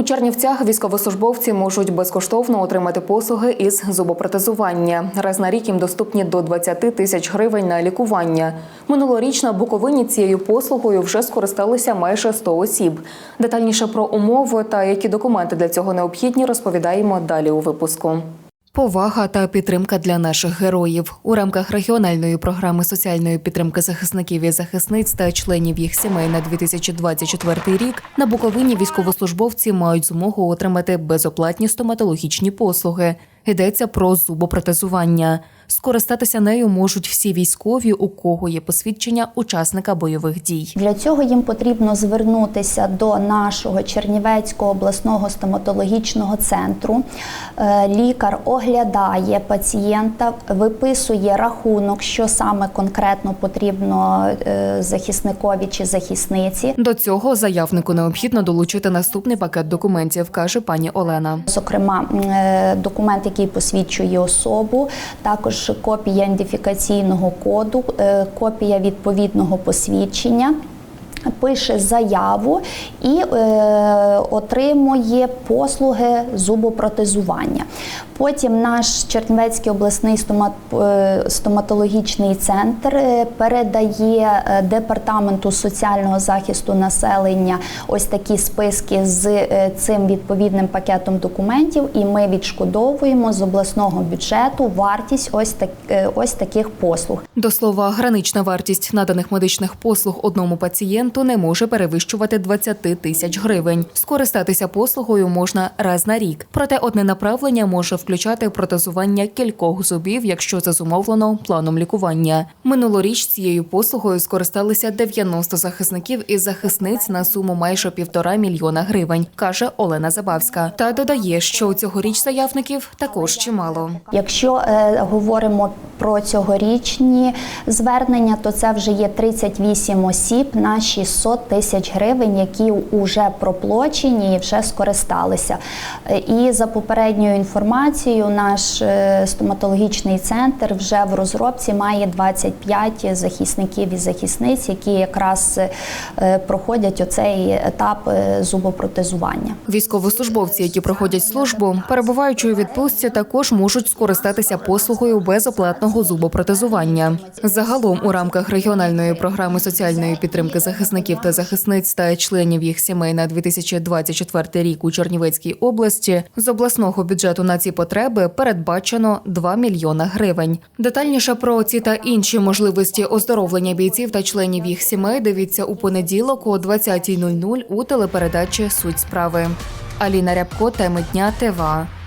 У Чернівцях військовослужбовці можуть безкоштовно отримати послуги із зубопротезування. Раз на рік їм доступні до 20 тисяч гривень на лікування. Минулоріч на Буковині цією послугою вже скористалися майже 100 осіб. Детальніше про умови та які документи для цього необхідні, розповідаємо далі у випуску. Повага та підтримка для наших героїв у рамках регіональної програми соціальної підтримки захисників і захисниць та членів їх сімей на 2024 рік на Буковині військовослужбовці мають змогу отримати безоплатні стоматологічні послуги. Йдеться про зубопротезування. Скористатися нею можуть всі військові, у кого є посвідчення учасника бойових дій. Для цього їм потрібно звернутися до нашого Чернівецького обласного стоматологічного центру. Е, Лікар оглядає пацієнта, виписує рахунок, що саме конкретно потрібно е, захисникові чи захисниці. До цього заявнику необхідно долучити наступний пакет документів, каже пані Олена. Зокрема, е, документ, який посвідчує особу, також копія ідентифікаційного коду, е, копія відповідного посвідчення. Пише заяву і е, отримує послуги зубопротезування. Потім наш Чернівецький обласний стомат, е, стоматологічний центр е, передає е, департаменту соціального захисту населення ось такі списки з е, цим відповідним пакетом документів, і ми відшкодовуємо з обласного бюджету вартість ось так ось таких послуг. До слова, гранична вартість наданих медичних послуг одному пацієнту не може перевищувати 20 тисяч гривень. Скористатися послугою можна раз на рік. Проте одне направлення може включати протезування кількох зубів, якщо це зумовлено планом лікування. Минулоріч цією послугою скористалися 90 захисників і захисниць на суму майже півтора мільйона гривень, каже Олена Забавська. Та додає, що цьогоріч заявників також чимало. Якщо е, говоримо про цьогорічні звернення, то це вже є 38 осіб на 600 тисяч гривень, які вже проплачені і вже скористалися. Е, І за попередньою інформацією, наш е, стоматологічний центр вже в розробці має 25 захисників і захисниць, які якраз е, проходять оцей етап зубопротезування. Військовослужбовці, які проходять службу, перебуваючи у відпустці, також можуть скористатися послугою безоплатного зубопротезування. Загалом, у рамках регіональної програми соціальної підтримки захисників та захисниць та членів їх сімей на 2024 рік у Чернівецькій області з обласного бюджету на ці потреби передбачено 2 мільйона гривень. Детальніше про ці та інші можливості оздоровлення бійців та членів їх сімей дивіться у понеділок о 20.00 у телепередачі Суть справи. Аліна Рябко, теми дня ТВА.